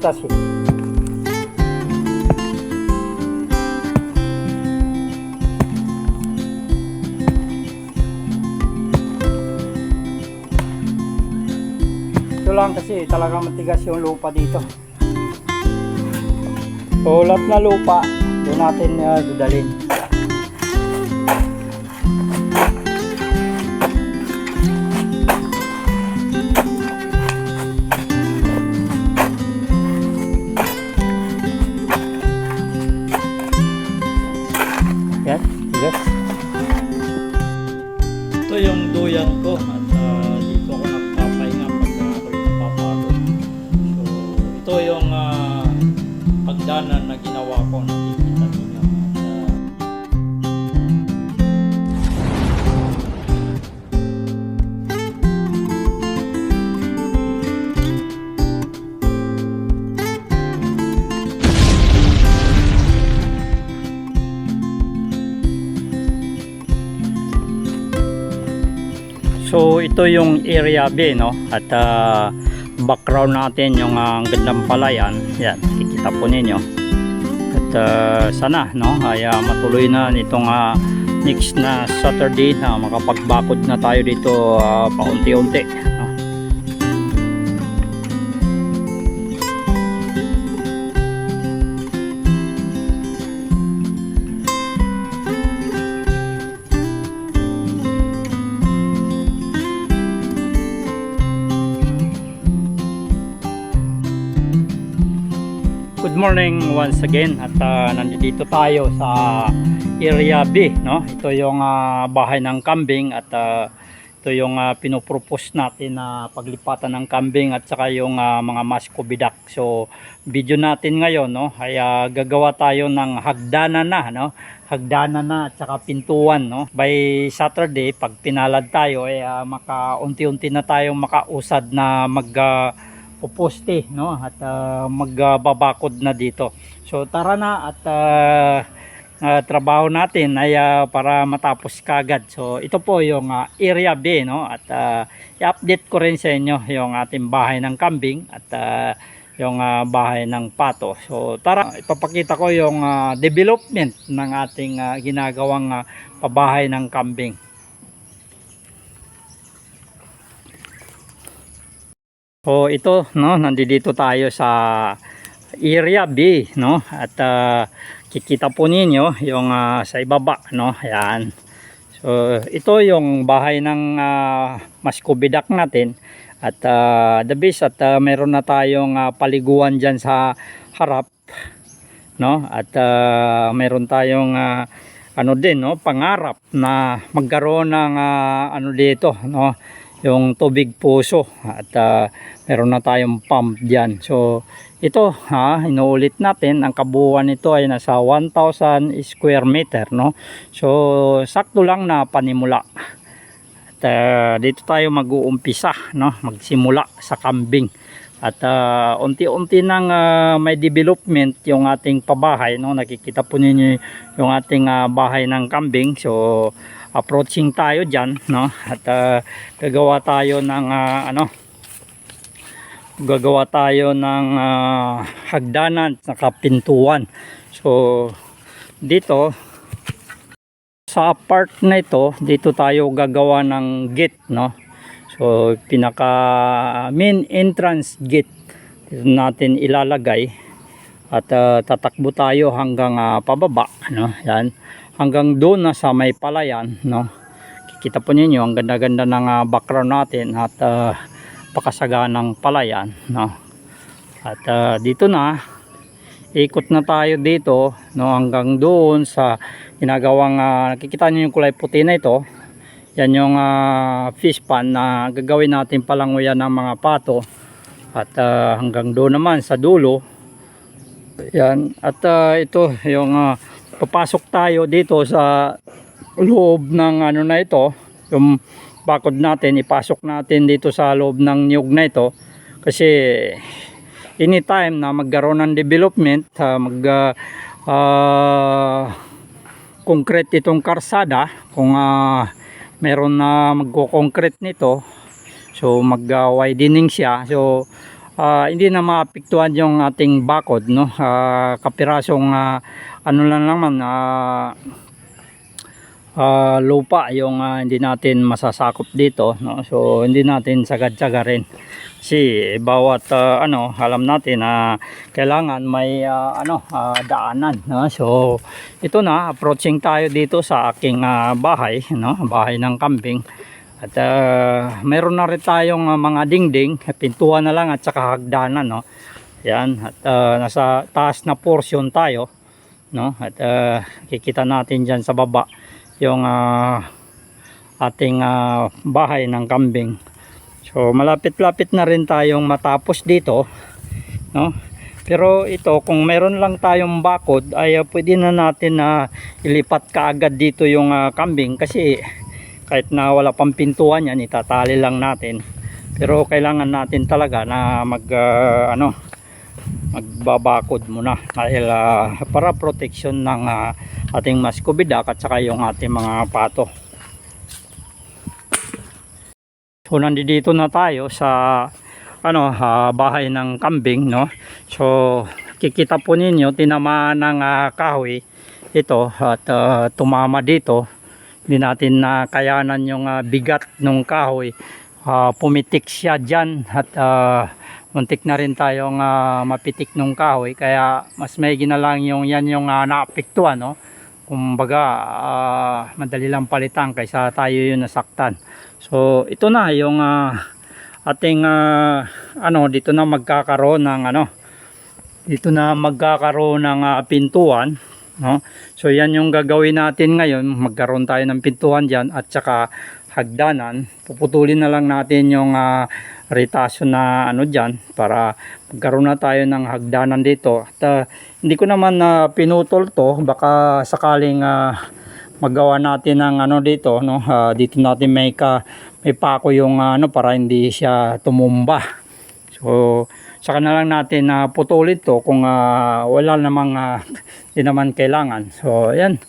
kasi. Ito lang kasi talagang matigas yung lupa dito. So lahat na lupa, doon natin uh, dudalhin. Yung duyan ko at So ito yung area B no at ah, background natin yung ah, ang gandang palayan. Yan, kikita po ninyo. At ah, sana no ay ah, matuloy na nitong ah, next na Saturday na makapagbakod na tayo dito ah, paunti-unti no. Morning once again at ah, nandito tayo sa area B no. Ito yung ah, bahay ng kambing at ah, ito yung ah, pinopropose natin na paglipatan ng kambing at saka yung ah, mga mascovidac. So video natin ngayon no ay ah, gagawa tayo ng hagdanan na no. Hagdanan na at saka pintuan no. By Saturday pag pinalad tayo ay ah, makaunti-unti na tayong makausad na mag ah, puposte no at ah, magbabakod na dito. So tara na at ah, ah, trabaho natin ay ah, para matapos kagad. So ito po yung ah, area B no at ah, i-update ko rin sa inyo yung ating bahay ng kambing at ah, yung ah, bahay ng pato. So tara ipapakita ko yung ah, development ng ating ah, ginagawang ah, pabahay ng kambing. So ito no nandito tayo sa area B no? At ah, kikita po ninyo yung ah, sa ibaba no? Ayan. So ito yung bahay ng uh, maskubidak natin. At ah, the best at ah, meron na tayong ah, paliguan diyan sa harap no? At ah, meron tayong ah, ano din no? Pangarap na magkaroon ng ah, ano dito no yung tubig puso at ah, meron na tayong pump diyan. So ito ha, inuulit natin ang kabuuan nito ay nasa 1,000 square meter no. So sakto lang na panimula. At ah, dito tayo mag-uumpisa no, magsimula sa kambing. At ah, unti-unti nang ah, may development yung ating pabahay no. Nakikita po ninyo yung ating ah, bahay ng kambing. So approaching tayo diyan no? At ah, gagawa tayo ng ah, ano? Gagawa tayo ng ah, hagdanan at saka pintuan so dito sa part na ito dito tayo gagawa ng gate no? So pinaka main entrance gate dito natin ilalagay at ah, tatakbo tayo hanggang ah, pababa no? Yan hanggang doon na sa may palayan no? Kikita po ninyo ang ganda-ganda ng ah, background natin at ah, pakasaga ng palayan no? At ah, dito na ikot na tayo dito no? Hanggang doon sa ginagawang ah, nakikita niyo yung kulay puti na ito. Yan yung ah, fish pan na gagawin natin palanguyan ng mga pato. At ah, hanggang doon naman sa dulo. Yan at ah, ito yung ah, papasok tayo dito sa loob ng ano na ito yung bakod natin. Ipasok natin dito sa loob ng niyog na ito. Kasi anytime na magkaroon ng development ah, mag ah, ah, concrete itong karsada kung ah, meron na magko-concrete nito so mag ah, widening siya. So ah, hindi na maapektuhan yung ating bakod no? Ah, kapirasong ah, ano lang naman ah, ah, lupa yung ah, hindi natin masasakop dito no? So hindi natin sagad-sagarin kasi bawat ah, ano alam natin na kailangan may ah, ano ah, daanan no? So ito na approaching tayo dito sa aking ah, bahay no? Bahay ng kambing at ah, meron na rin tayong ah, mga dingding pintuan na lang at saka hagdanan no? Yan at ah, nasa taas na portion tayo no? At ah, kikita natin diyan sa baba yung ah, ating ah, bahay ng kambing. So malapit-lapit na rin tayong matapos dito no? Pero ito kung meron lang tayong bakod ay ah, pwede na natin na ilipat kaagad dito yung ah, kambing kasi kahit na wala pang pintuan yan itatali lang natin. Pero kailangan natin talaga na mag ah, ano magbabakod muna dahil ah, para protection ng ah, ating maskubidak at saka yung ating mga pato. So nandito na tayo sa ano ah, bahay ng kambing no? So kikita po ninyo tinamaan ng ah, kahoy ito at ah, tumama dito hindi natin na kayanan yung ah, bigat ng kahoy. Ah, pumitik siya dyan at ah, muntik na rin tayong ah, mapitik ng kahoy. Kaya mas may ginalang yung yan yung uh, naapektuhan no? Kumbaga ah, madali lang palitan kaysa tayo yung nasaktan. So ito na yung ah, ating ah, ano dito na magkakaroon ng ano dito na magkakaroon ng ah, pintuan no? So yan yung gagawin natin ngayon. Magkaroon tayo ng pintuan diyan at saka hagdanan. Puputulin na lang natin yung ah, ritasyon na ano diyan para magkaroon na tayo ng hagdanan dito. At ah, hindi ko naman na pinutol to. Baka sakaling ah, magawa natin ng ano dito no? Ah, dito natin may ka may pako yung ah, ano para hindi siya tumumba. So saka na lang natin na putulin to kung ah, wala namang ah, hindi naman kailangan so ayan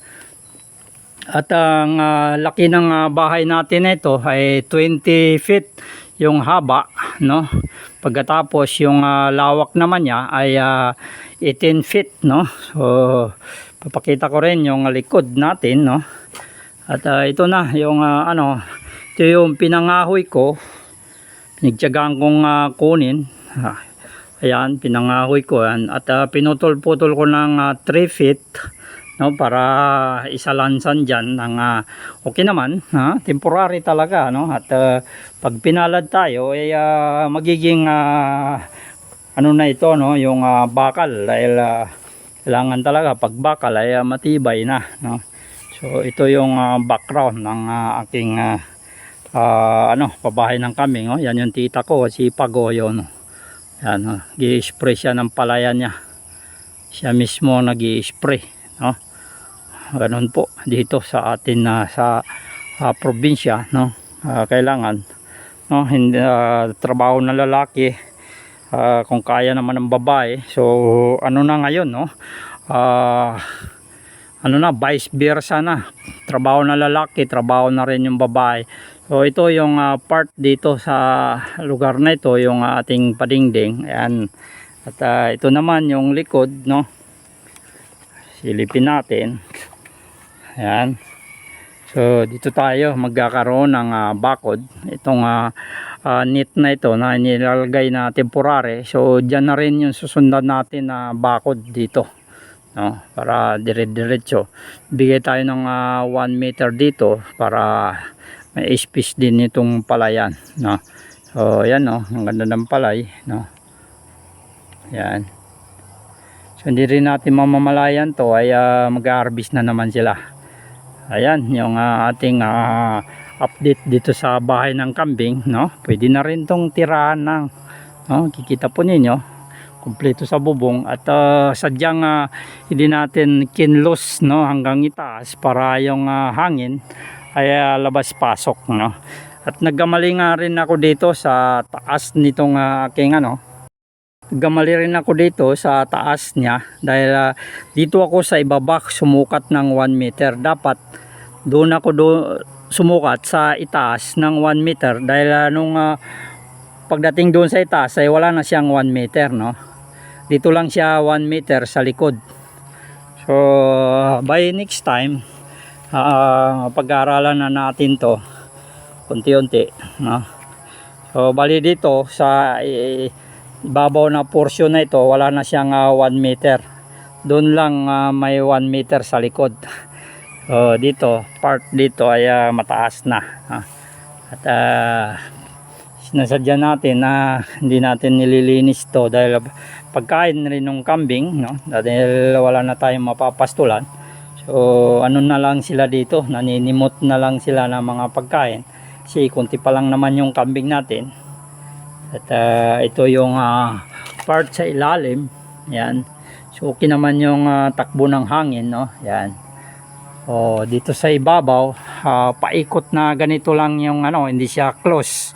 at ang ah, laki ng ah, bahay natin ito ay 20 feet yung haba, no? Pagkatapos yung ah, lawak naman niya ay ah, 18 feet, no? So papakita ko rin yung likod natin, no? At ah, ito na yung ah, ano, ito yung pinangahoy ko. Pinagtiyagaan kong ah, kunin. Ah, ayan, pinangahoy ko yan. At ah, pinutol-putol ko ng ah, 3 feet no para isalansan diyan ng ah, okay naman ha? Temporary talaga no? At ah, pag pinalad tayo ay ah, magiging ah, ano na ito no? Yung ah, bakal. Dahil ah, kailangan talaga pag bakal ay ah, matibay na no? So ito yung ah, background ng ah, aking ah, ah, ano pabahay ng kambing oh. Yan yung tita ko si Pago oh. Yan oh, gi-spray siya ng palayan niya. Siya mismo nag-i-spray no? Ganun po dito sa atin na sa ah, probinsya no? Ah, kailangan no? Hindi ah, trabaho ng lalaki ah, kung kaya naman ng babae. So ano na ngayon no? Ah, ano na vice versa na trabaho ng lalaki trabaho na rin yung babae so ito yung ah, part dito sa lugar na ito yung ah, ating padingding ayan at ah, ito naman yung likod no silipin natin Ayan. So dito tayo magkakaroon ng ah, bakod. Itong ah, ah, net na ito na nilalagay na temporary. So diyan na rin yung susundan natin na bakod dito. No, para dire-diretso. Bigay tayo ng 1 meter dito para may space din itong palayan, no. So ayan no, ang ganda ng palay, no. Yan. So hindi rin natin mamamalayan to ay ah, mag-harvest na naman sila ayan yung ah, ating ah, update dito sa bahay ng kambing no pwede na rin tong tirahan ng no kikita po ninyo kumpleto sa bubong at ah, sadyang ah, hindi natin kinlos no hanggang itaas para yung ah, hangin ay ah, labas pasok no at nagkamali nga rin ako dito sa taas nitong ah, aking ano Gamali rin ako dito sa taas niya dahil ah, dito ako sa ibaba sumukat ng 1 meter. Dapat doon ako do, sumukat sa itaas ng 1 meter dahil ah, nung ah, pagdating doon sa itaas ay wala na siyang 1 meter no dito lang siya 1 meter sa likod. So by next time ah, pag-aaralan na natin to. Unti-unti no? So bali dito sa eh, ibabaw na portion na ito wala na siyang 1 meter. Doon lang ah, may 1 meter sa likod. So dito part dito ay ah, mataas na ah. at ah, sinasadya natin na hindi natin nililinis to dahil pagkain rin ng kambing no? Dahil wala na tayong mapapastulan. So ano na lang sila dito? Naninimot na lang sila ng mga pagkain. Kasi kunti pa lang naman yung kambing natin. At ah, ito yung ah, part sa ilalim. Yan. So okay naman yung ah, takbo ng hangin no? Yan. O dito sa ibabaw ah, paikot na ganito lang yung ano hindi siya close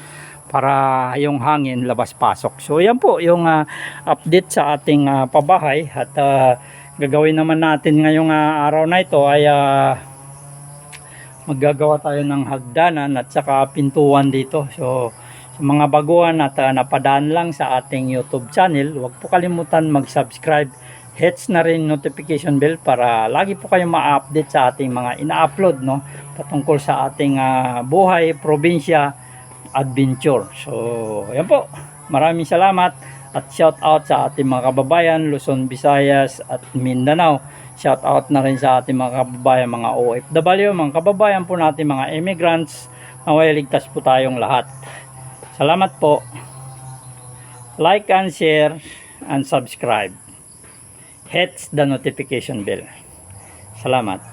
para yung hangin labas-pasok. So yan po yung ah, update sa ating ah, pabahay at ah, gagawin naman natin ngayong ah, araw na ito ay ah, maggagawa tayo ng hagdanan at saka pintuan dito. So sa mga baguhan at ah, napadaan lang sa ating YouTube channel, huwag po kalimutan mag-subscribe hits na rin notification bell para lagi po kayong ma-update sa ating mga ina-upload no patungkol sa ating ah, buhay, probinsya, adventure. So, ayan po. Maraming salamat at shout out sa ating mga kababayan Luzon, Visayas at Mindanao. Shout out na rin sa ating mga kababayan, mga OFW, mga kababayan po natin, mga immigrants. Naway ligtas po tayong lahat. Salamat po. Like and share and subscribe. Hit the notification bell. Salamat.